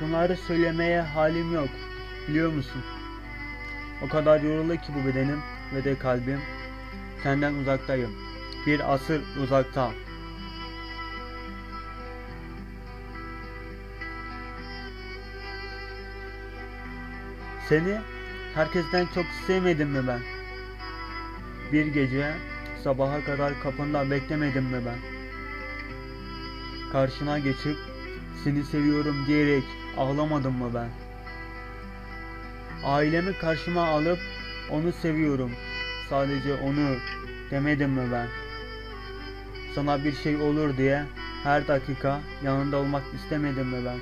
Bunları söylemeye halim yok. Biliyor musun? O kadar yoruldu ki bu bedenim ve de kalbim. Senden uzaktayım. Bir asır uzakta. Seni herkesten çok sevmedim mi ben? Bir gece sabaha kadar kapında beklemedim mi ben? Karşına geçip seni seviyorum diyerek ağlamadım mı ben? Ailemi karşıma alıp onu seviyorum. Sadece onu demedim mi ben? Sana bir şey olur diye her dakika yanında olmak istemedim mi ben?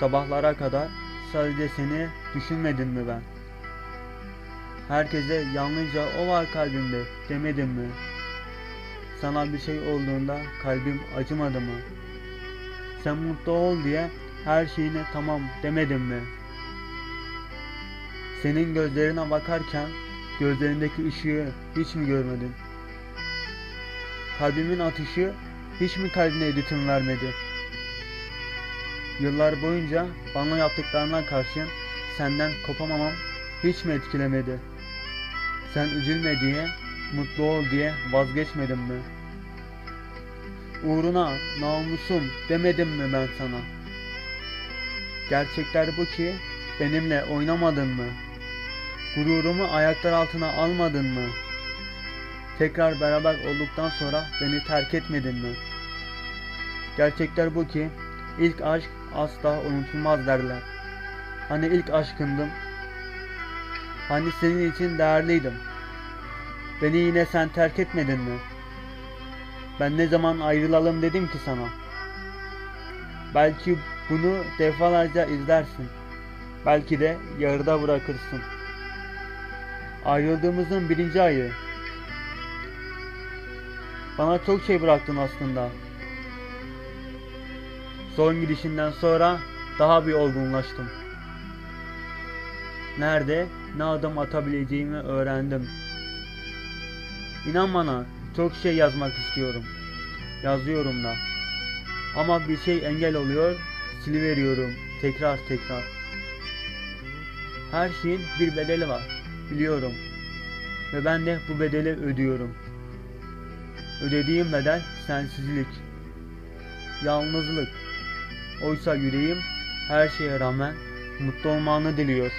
Sabahlara kadar sadece seni düşünmedim mi ben? Herkese yalnızca o var kalbimde demedim mi? Sana bir şey olduğunda kalbim acımadı mı? Sen mutlu ol diye her şeyine tamam demedim mi? Senin gözlerine bakarken gözlerindeki ışığı hiç mi görmedin? Kalbimin atışı hiç mi kalbine ritim vermedi? Yıllar boyunca bana yaptıklarına karşın senden kopamamam hiç mi etkilemedi? Sen üzülme diye, mutlu ol diye vazgeçmedim mi? Uğruna namusum demedim mi ben sana? Gerçekler bu ki benimle oynamadın mı? Gururumu ayaklar altına almadın mı? Tekrar beraber olduktan sonra beni terk etmedin mi? Gerçekler bu ki ilk aşk asla unutulmaz derler. Hani ilk aşkındım. Hani senin için değerliydim. Beni yine sen terk etmedin mi? Ben ne zaman ayrılalım dedim ki sana. Belki bunu defalarca izlersin. Belki de yarıda bırakırsın. Ayrıldığımızın birinci ayı. Bana çok şey bıraktın aslında. Son gidişinden sonra daha bir olgunlaştım. Nerede ne adım atabileceğimi öğrendim. İnan bana çok şey yazmak istiyorum. Yazıyorum da. Ama bir şey engel oluyor, siliveriyorum tekrar tekrar. Her şeyin bir bedeli var, biliyorum. Ve ben de bu bedeli ödüyorum. Ödediğim bedel sensizlik, yalnızlık. Oysa yüreğim her şeye rağmen mutlu olmanı diliyor.